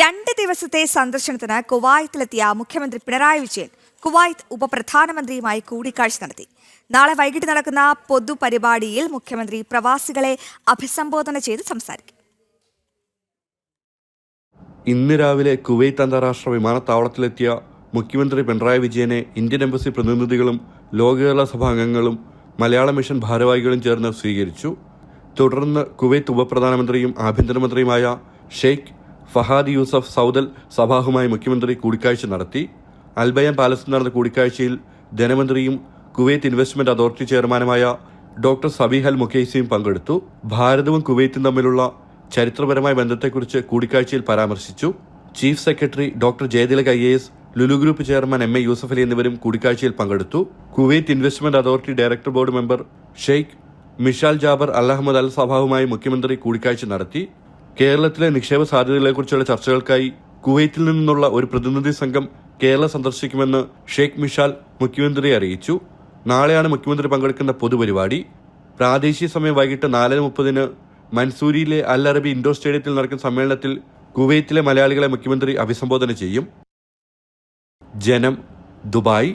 രണ്ട് ദിവസത്തെ സന്ദർശനത്തിന് കുവൈത്തിലെത്തിയ മുഖ്യമന്ത്രി പിണറായി വിജയൻ കുവൈത്ത് ഉപപ്രധാനമന്ത്രിയുമായി കൂടിക്കാഴ്ച നടത്തി. നാളെ വൈകിട്ട് നടക്കുന്ന പൊതുപരിപാടിയിൽ മുഖ്യമന്ത്രി പ്രവാസികളെ അഭിസംബോധന ചെയ്ത് സംസാരിക്കും. ഇന്ന് രാവിലെ കുവൈത്ത് അന്താരാഷ്ട്ര വിമാനത്താവളത്തിലെത്തിയ മുഖ്യമന്ത്രി പിണറായി വിജയനെ ഇന്ത്യൻ എംബസി പ്രതിനിധികളും ലോകകേരള സഭാംഗങ്ങളും മലയാള മിഷൻ ഭാരവാഹികളും ചേർന്ന് സ്വീകരിച്ചു. തുടർന്ന് കുവൈത്ത് ഉപപ്രധാനമന്ത്രിയും ആഭ്യന്തരമന്ത്രിയുമായ sheikh Fahad Yousuf Saud al സബാഹുമായി മുഖ്യമന്ത്രി കൂടിക്കാഴ്ച നടത്തി. അൽബയം പാലസിൽ നടന്ന കൂടിക്കാഴ്ചയിൽ ധനമന്ത്രിയും കുവൈത്ത് ഇൻവെസ്റ്റ്മെന്റ് അതോറിറ്റി ചെയർമാനുമായ ഡോക്ടർ സബീഹൽ മുഖേസിയും പങ്കെടുത്തു. ഭാരതവും കുവൈത്തും തമ്മിലുള്ള ചരിത്രപരമായ ബന്ധത്തെക്കുറിച്ച് കൂടിക്കാഴ്ചയിൽ പരാമർശിച്ചു. Chief secretary doctor Jayathilak I A S Lulu group chairman M A Yusuff Ali എന്നിവരും കൂടിക്കാഴ്ചയിൽ പങ്കെടുത്തു. Kuwait investment authority director board member Sheikh Mishal Jaber Al Ahmad Al സഭാവുമായി മുഖ്യമന്ത്രി കൂടിക്കാഴ്ച നടത്തി. കേരളത്തിലെ നിക്ഷേപ സാധ്യതകളെക്കുറിച്ചുള്ള ചർച്ചകൾക്കായി കുവൈത്തിൽ നിന്നുള്ള ഒരു പ്രതിനിധി സംഘം കേരളം സന്ദർശിക്കുമെന്ന് ഷെയ്ഖ് മിഷാൽ മുഖ്യമന്ത്രിയെ അറിയിച്ചു. നാളെയാണ് മുഖ്യമന്ത്രി പങ്കെടുക്കുന്ന പൊതുപരിപാടി. പ്രാദേശിക സമയം വൈകിട്ട് നാലര മുപ്പതിന് മൻസൂരിയിലെ അൽ അറബി ഇൻഡോർ സ്റ്റേഡിയത്തിൽ നടക്കുന്ന സമ്മേളനത്തിൽ കുവൈത്തിലെ മലയാളികളെ മുഖ്യമന്ത്രി അഭിസംബോധന ചെയ്യും. ജനം ദുബായ്.